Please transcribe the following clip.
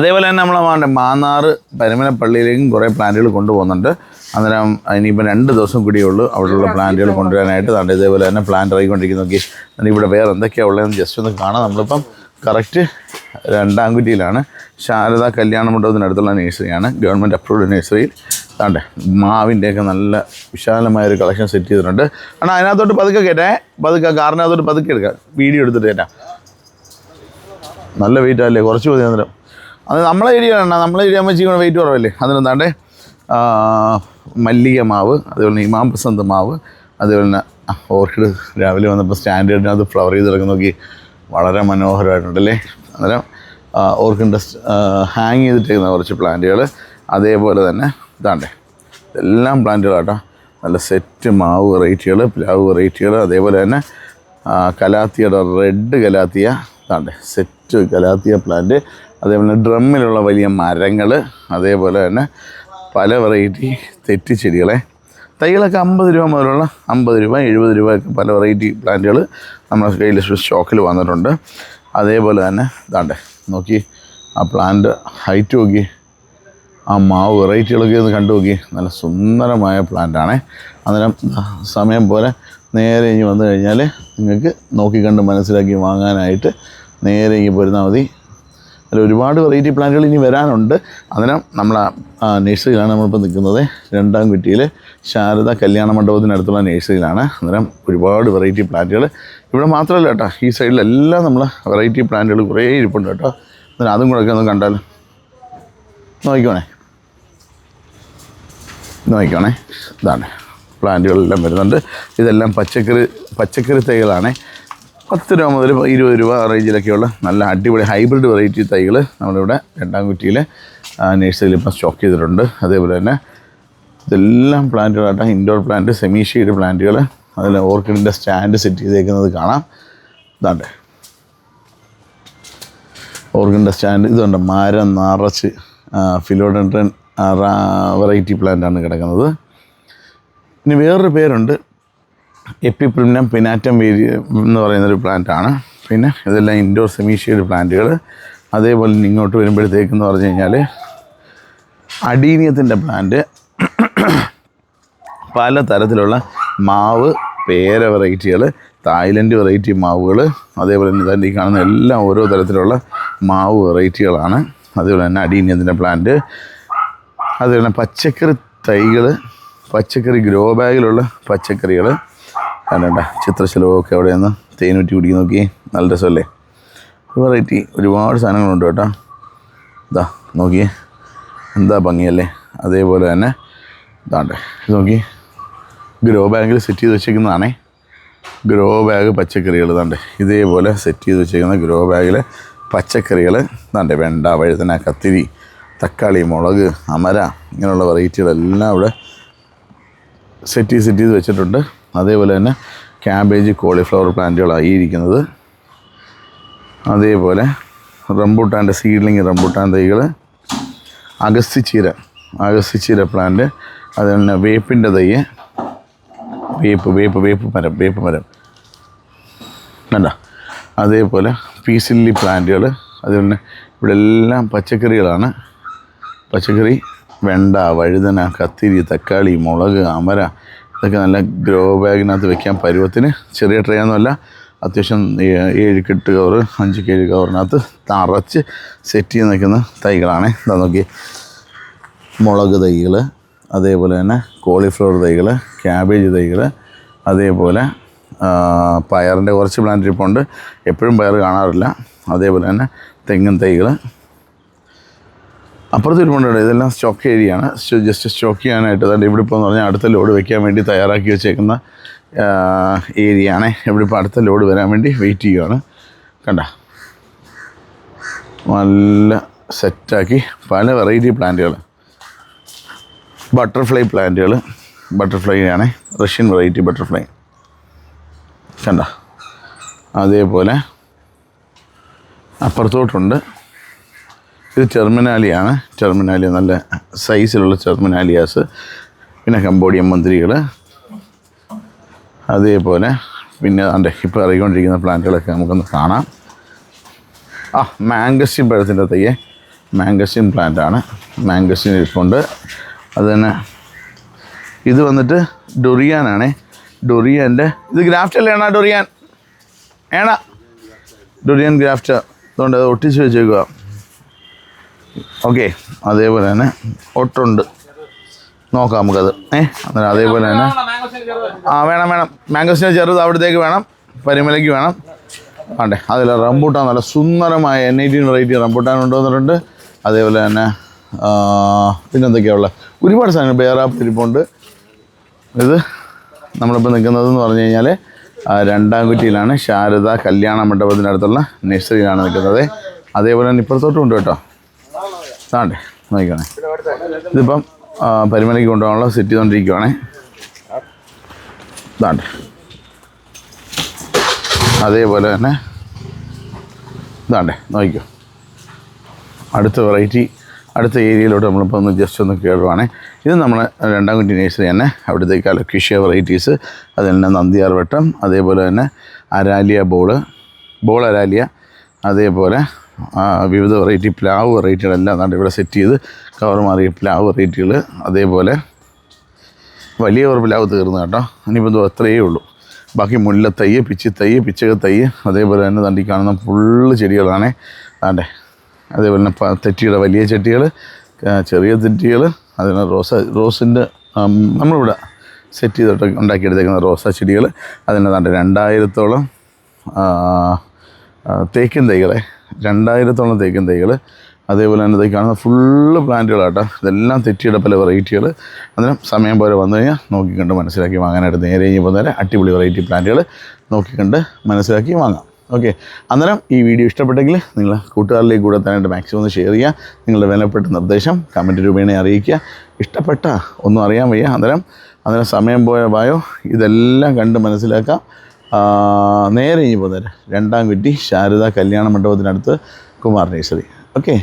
അതേപോലെ തന്നെ നമ്മളെ മാന്നാർ പരുമനപ്പള്ളിയിലേക്കും കുറേ പ്ലാന്റുകൾ കൊണ്ടുപോകുന്നുണ്ട്. അന്നേരം ഇനിയിപ്പോൾ രണ്ട് ദിവസം കൂടിയേ ഉള്ളൂ അവിടെയുള്ള പ്ലാന്റുകൾ കൊണ്ടുവരാനായിട്ട്. താണ്ട് ഇതേപോലെ തന്നെ പ്ലാന്റ് ഇറങ്ങിക്കൊണ്ടിരിക്കുന്നു. നോക്കി ഇവിടെ വേറെ എന്തൊക്കെയാണ് ഉള്ളതെന്ന് ജസ്റ്റ് ഒന്ന് കാണാം. നമ്മളിപ്പം കറക്റ്റ് രണ്ടാം കുറ്റിയിലാണ്. ശാരദ കല്യാണ മണ്ഡപത്തിനടുത്തുള്ള നേഴ്സറിയാണ്. ഗവൺമെന്റ് അപ്രൂവ്ഡ് നേഴ്സറിയിൽ താണ്ടേ മാവിന്റെയൊക്കെ നല്ല വിശാലമായ ഒരു കളക്ഷൻ സെറ്റ് ചെയ്തിട്ടുണ്ട്. കാരണം അതിനകത്തോട്ട് പതുക്കെ കയറ്റേ പതുക്കെ കാറിനകത്തോട്ട് പതുക്കെ എടുക്കാം. വീഡിയോ എടുത്തിട്ട് കയറ്റാം നല്ല വെയിറ്റ് ആല്ലേ കുറച്ച് മതി അന്നേരം? അത് നമ്മളെ ഏരിയ ആണ് നമ്മളെ ഏരിയ ആകുമ്പോൾ ചെയ്യുന്ന വെയിറ്റ് കുറവല്ലേ? അതിനെന്താണ്ട് മല്ലിക മാവ് അതേപോലെ ഇമാം പ്രസന്ത് മാവ് അതുപോലെ തന്നെ ഓർക്കിഡ് രാവിലെ വന്നപ്പോൾ സ്റ്റാൻഡേർഡിനകത്ത് ഫ്ലവർ ചെയ്ത് കിടക്കുന്ന നോക്കി വളരെ മനോഹരമായിട്ടുണ്ടല്ലേ? അന്നേരം ഓർക്കിഡ് ഹാങ് ചെയ്തിട്ടേക്കുന്ന കുറച്ച് പ്ലാന്റുകൾ അതേപോലെ തന്നെ ഇതാണ്ടേ ഇതെല്ലാം പ്ലാന്റുകളാട്ടോ. നല്ല സെറ്റ് മാവ് വെറൈറ്റികൾ പ്ലാവ് വെറൈറ്റികൾ അതേപോലെ തന്നെ കലാത്തിയുടെ റെഡ് കലാത്തിയ ഇതാണ്ടേ സെറ്റ് കലാത്തിയ പ്ലാന്റ് അതേപോലെ ഡ്രമ്മിലുള്ള വലിയ മരങ്ങൾ അതേപോലെ തന്നെ പല വെറൈറ്റി തെറ്റിച്ചെടികളെ തൈകളൊക്കെ അമ്പത് രൂപ മുതലുള്ള അമ്പത് രൂപ എഴുപത് രൂപയൊക്കെ പല വെറൈറ്റി പ്ലാന്റുകൾ നമ്മുടെ കയ്യിൽ സ്റ്റോക്കിൽ വന്നിട്ടുണ്ട്. അതേപോലെ തന്നെ ഇതാണ്ടേ നോക്കി ആ പ്ലാന്റ് ഹൈറ്റ് നോക്കി ആ മാവ് വെറൈറ്റികളൊക്കെ ഒന്ന് കണ്ടു നോക്കി. നല്ല സുന്ദരമായ പ്ലാന്റാണ് അന്നേരം സമയം പോലെ നേരെ ഇനി വന്നു കഴിഞ്ഞാൽ നിങ്ങൾക്ക് നോക്കിക്കണ്ട് മനസ്സിലാക്കി വാങ്ങാനായിട്ട് നേരെ ഇങ്ങനെ പോരുന്നാൽ മതി. അതിൽ ഒരുപാട് വെറൈറ്റി പ്ലാന്റുകൾ ഇനി വരാനുണ്ട്. അന്നേരം നമ്മൾ നഴ്സറിയിലാണ് നമ്മളിപ്പോൾ നിൽക്കുന്നത്. രണ്ടാം കുറ്റിയിൽ ശാരദ കല്യാണ മണ്ഡപത്തിനടുത്തുള്ള നഴ്സറിയിലാണ് അന്നേരം ഒരുപാട് വെറൈറ്റി പ്ലാന്റുകൾ ഇവിടെ മാത്രമല്ല കേട്ടോ ഈ സൈഡിലെല്ലാം നമ്മൾ വെറൈറ്റി പ്ലാന്റുകൾ കുറേ ഇരിപ്പുണ്ട് കേട്ടോ. അന്നേരം അതും കൂടെ ഒക്കെ ഒന്ന് കണ്ടാൽ നോക്കിക്കോണേ. നോക്കിക്കോണേ. ഇതാണ് പ്ലാന്റുകളെല്ലാം വരുന്നുണ്ട്. ഇതെല്ലാം പച്ചക്കറി പച്ചക്കറി തൈകളാണ്. പത്ത് രൂപ മുതൽ ഇരുപത് രൂപ റേഞ്ചിലൊക്കെയുള്ള നല്ല അടിപൊളി ഹൈബ്രിഡ് വെറൈറ്റി തൈകൾ നമ്മളിവിടെ രണ്ടാം കുറ്റിയിൽ നേഴ്സറിയിൽ ഇപ്പം സ്റ്റോക്ക് ചെയ്തിട്ടുണ്ട്. അതേപോലെ തന്നെ ഇതെല്ലാം പ്ലാന്റുകളായിട്ട് ഇൻഡോർ പ്ലാന്റ് സെമി ഷെയ്ഡ് പ്ലാന്റുകൾ അതിൽ ഓർക്കിഡിന്റെ സ്റ്റാൻഡ് സെറ്റ് ചെയ്തേക്കുന്നത് കാണാം. ഇതാണ്ട്. ഓർക്കിഡിന്റെ സ്റ്റാൻഡ് ഇതുണ്ട് മരം നിറച്ച് ഫിലോഡൻട്രൻ വെറൈറ്റി പ്ലാന്റാണ് കിടക്കുന്നത്. ഇനി വേറൊരു പേരുണ്ട്. എപ്പിപ്രിമിനം പിനാറ്റം വേരി എന്ന് പറയുന്നൊരു പ്ലാന്റാണ് പിന്നെ ഇതെല്ലാം ഇൻഡോർ സെമീഷ്യയുടെ പ്ലാന്റുകൾ അതേപോലെ ഇങ്ങോട്ട് വരുമ്പോഴത്തേക്കെന്ന് പറഞ്ഞു കഴിഞ്ഞാൽ അടീനിയത്തിന്റെ പ്ലാന്റ് പല തരത്തിലുള്ള മാവ് പേര വെറൈറ്റികൾ തായ്ലൻഡ് വെറൈറ്റി മാവുകൾ അതേപോലെ തന്നെ തന്നെ കാണുന്ന എല്ലാം ഓരോ തരത്തിലുള്ള മാവ് വെറൈറ്റികളാണ് അതേപോലെ തന്നെ അടീനിയത്തിന്റെ പ്ലാന്റ് അതേപോലെ പച്ചക്കറി തൈകൾ പച്ചക്കറി ഗ്രോ ബാഗിലുള്ള പച്ചക്കറികൾ കണ്ടണ്ട ചിത്രശലഭമൊക്കെ അവിടെ നിന്ന് തേനൂറ്റി കുടിക്കുന്ന നോക്കി. നല്ല രസമല്ലേ? വെറൈറ്റി ഒരുപാട് സാധനങ്ങളുണ്ട് കേട്ടോ. ഇതാ നോക്കിയേ. എന്താ ഭംഗിയല്ലേ? അതേപോലെ തന്നെ ഇതാണ്ടേ. ഇത് നോക്കി ഗ്രോ ബാഗിൽ സെറ്റ് ചെയ്ത് വെച്ചേക്കുന്നതാണേ. ഗ്രോ ബാഗ് പച്ചക്കറികൾ ഇതാണ്ട്. ഇതേപോലെ സെറ്റ് ചെയ്ത് വെച്ചേക്കുന്ന ഗ്രോ ബാഗിൽ പച്ചക്കറികൾ ഇതാണ്ട്. വെണ്ട വഴുതന കത്തിരി തക്കാളി മുളക് അമര ഇങ്ങനെയുള്ള വെറൈറ്റികളെല്ലാം ഇവിടെ സെറ്റ് ചെയ്ത് സെറ്റ് ചെയ്ത് വെച്ചിട്ടുണ്ട്. അതേപോലെ തന്നെ ക്യാബേജ് കോളിഫ്ലവർ പ്ലാന്റുകളായി ഇരിക്കുന്നത്. അതേപോലെ റംബൂട്ടാന്റെ സീഡ്ലിംഗ് റംബൂട്ടാൻ തൈകൾ അഗസ്തിച്ചീര അഗസ്തിച്ചീര പ്ലാന്റ് അതുപോലെ തന്നെ വേപ്പിന്റെ തൈ വേപ്പ് വേപ്പ് വേപ്പ് മരം വേപ്പ് മരം. കണ്ട? അതേപോലെ പീസില്ലി പ്ലാന്റുകൾ അതുപോലെ തന്നെ ഇവിടെ എല്ലാം പച്ചക്കറികളാണ്. പച്ചക്കറി വെണ്ട വഴുതന കത്തിരി തക്കാളി മുളക് അമര ഇതൊക്കെ നല്ല ഗ്രോ ബാഗിനകത്ത് വെക്കാൻ പരുവത്തിന് ചെറിയ ട്രേ ഒന്നുമല്ല. അത്യാവശ്യം ഏഴ് കെട്ട് കവർ അഞ്ച് കേഴ് കവറിനകത്ത് തറച്ച് സെറ്റ് ചെയ്ത് നിൽക്കുന്ന തൈകളാണ്. എന്താ നോക്കി മുളക് തൈകൾ അതേപോലെ തന്നെ കോളിഫ്ലവർ തൈകൾ ക്യാബേജ് തൈകൾ അതേപോലെ പയറിന്റെ കുറച്ച് പ്ലാന്റ് ഉണ്ട്. എപ്പോഴും പയർ കാണാറില്ല. അതേപോലെ തന്നെ തെങ്ങിൻ തൈകൾ അപ്പുറത്ത് ഇരിപ്പുണ്ട് ഇതെല്ലാം സ്റ്റോക്ക് ഏരിയയാണ്. ജസ്റ്റ് സ്റ്റോക്ക് ചെയ്യാനായിട്ട് അതായത് ഇവിടെ ഇപ്പോൾ എന്ന് പറഞ്ഞാൽ അടുത്ത ലോഡ് വെക്കാൻ വേണ്ടി തയ്യാറാക്കി വെച്ചേക്കുന്ന ഏരിയ ആണ് ഇവിടെ ഇപ്പോൾ അടുത്ത ലോഡ് വരാൻ വേണ്ടി വെയിറ്റ് ചെയ്യുകയാണ് കണ്ട? നല്ല സെറ്റാക്കി പല വെറൈറ്റി പ്ലാന്റുകൾ ബട്ടർഫ്ലൈ പ്ലാന്റുകൾ ബട്ടർഫ്ലൈ ആണ്. റഷ്യൻ വെറൈറ്റി ബട്ടർഫ്ലൈ കണ്ട? അതേപോലെ അപ്പുറത്തോട്ടുണ്ട്. ഇത് ടെർമിനാലിയാണ്. ടെർമിനാലി നല്ല സൈസിലുള്ള ടെർമിനാലിയാസ്. പിന്നെ കമ്പോഡിയൻ മന്ത്രികൾ. അതേപോലെ പിന്നെ അതിന്റെ ഇപ്പോൾ ഇറങ്ങിക്കൊണ്ടിരിക്കുന്ന പ്ലാന്റുകളൊക്കെ നമുക്കൊന്ന് കാണാം. ആ മാംഗസിൻ പഴത്തിന്റെ തയ്യെ. മാംഗസിൻ പ്ലാന്റാണ്. മാംഗസിൻ ഇരിപ്പുണ്ട്. അത് തന്നെ ഇത് വന്നിട്ട് ഡൊറിയാനാണേ. ഡൊറിയാന്റെ ഇത് ഗ്രാഫ്റ്റ് അല്ലേ ഏണ ഡൊറിയാൻ? ഏണ ഡൊറിയൻ ഗ്രാഫ്റ്റ്. അതുകൊണ്ട് അത് ഒട്ടിച്ച് വെച്ചേക്കുക ഓക്കെ അതേപോലെ തന്നെ ഒട്ടുണ്ട്. നോക്കാം നമുക്കത്. ഏ അന്നേരം അതേപോലെ തന്നെ ആ വേണം വേണം. മാംഗോസിനെ ചെറുത് അവിടത്തേക്ക് വേണം. പരിമലയ്ക്ക് വേണം. വേണ്ടേ അതിൽ റംബൂട്ടാൻ നല്ല സുന്ദരമായ എൻ എയ്റ്റീൻ വെറൈറ്റി റംബൂട്ടാൻ കൊണ്ടുവന്നിട്ടുണ്ട് അതേപോലെ തന്നെ പിന്നെന്തൊക്കെയാണ് ഉള്ളത്? ഒരുപാട് സാധനങ്ങൾ ബേറാപ്പ് ഇരിപ്പുണ്ട്. ഇത് നമ്മളിപ്പോൾ നിൽക്കുന്നതെന്ന് പറഞ്ഞു കഴിഞ്ഞാൽ രണ്ടാം കുറ്റിയിലാണ് ശാരദ കല്യാണ അടുത്തുള്ള നഴ്സറിയിലാണ് നിൽക്കുന്നത്. അതേപോലെ തന്നെ ഇപ്പുറത്തോട്ടും ഉണ്ട് കേട്ടോ. താണ്ടേ നോക്കിക്കണേ ഇതിപ്പം പരിമലയ്ക്ക് കൊണ്ടുപോകാനുള്ള സെറ്റ് ചെയ്തുകൊണ്ടിരിക്കുവാണേ താണ്ടേ. അതേപോലെ തന്നെ ഇതാണ്ടേ നോക്കിക്കോ. അടുത്ത വെറൈറ്റി അടുത്ത ഏരിയയിലോട്ട് നമ്മളിപ്പോൾ ഒന്ന് ജസ്റ്റ് ഒന്ന് കയറുവാണേ ഇത് നമ്മൾ രണ്ടാം കുട്ടി നേഴ്സറി തന്നെ. അവിടുത്തേക്ക് അലക്വിഷ്യ വെറൈറ്റീസ് അത് തന്നെ നന്ദിയാർ വട്ടം അതേപോലെ തന്നെ അരാലിയ ബോൾ ബോൾ അരാലിയ അതേപോലെ വിവിധ വെറൈറ്റി പ്ലാവ് വെറൈറ്റികളെല്ലാം അതാണ്ട് ഇവിടെ സെറ്റ് ചെയ്ത് കവർ മാറിയ പ്ലാവ് വെറൈറ്റികൾ അതേപോലെ വലിയ ഒരു പ്ലാവ് തീർന്നു കേട്ടോ. ഇനിയിപ്പോൾ എന്തോ അത്രയേ ഉള്ളൂ. ബാക്കി മുല്ലത്തൈ പിച്ചിത്തൈ പിച്ചക തൈ അതേപോലെ തന്നെ തണ്ടി കാണുന്ന ഫുള്ള് ചെടികളാണ്. ആണ്ടെ അതേപോലെ തന്നെ തെറ്റിയുടെ വലിയ ചെട്ടികൾ ചെറിയ തെറ്റികൾ അതിന് റോസ റോസിന്റെ നമ്മളിവിടെ സെറ്റ് ചെയ്തിട്ട് ഉണ്ടാക്കിയെടുത്തേക്കുന്ന റോസ ചെടികൾ അതിന് താണ്ട് രണ്ടായിരത്തോളം തേക്കും തൈകളെ രണ്ടായിരത്തോളം തേക്കും തൈകൾ അതേപോലെ തന്നെ തൈ കാണുന്ന ഫുള്ള് പ്ലാന്റുകളാട്ടോ ഇതെല്ലാം തെറ്റിയുടെ പല വെറൈറ്റികൾ അന്നേരം സമയം പോലെ വന്നു കഴിഞ്ഞാൽ നോക്കിക്കണ്ട് മനസ്സിലാക്കി വാങ്ങാനായിട്ട് നേരെ കഴിഞ്ഞപ്പോൾ നേരെ അടിപൊളി വെറൈറ്റി പ്ലാന്റുകൾ നോക്കിക്കണ്ട് മനസ്സിലാക്കി വാങ്ങാം. ഓക്കെ അന്നേരം ഈ വീഡിയോ ഇഷ്ടപ്പെട്ടെങ്കിൽ നിങ്ങൾ കൂട്ടുകാരിലേക്ക് കൂടെ തന്നെയായിട്ട് മാക്സിമം ഒന്ന് ഷെയർ ചെയ്യുക. നിങ്ങളുടെ വിലപ്പെട്ട നിർദ്ദേശം കമന്റ് രൂപേണ അറിയിക്കുക. ഇഷ്ടപ്പെട്ട ഒന്നും അറിയാൻ വയ്യ. അന്നേരം അന്നേരം സമയം പോയ വായോ? ഇതെല്ലാം കണ്ട് മനസ്സിലാക്കാം. നേരെ ഇനി പോകുന്നേരം രണ്ടാം കുറ്റി ശാരദ കല്യാണ മണ്ഡപത്തിനടുത്ത് കുമാർ നേഴ്സറി ഓക്കെ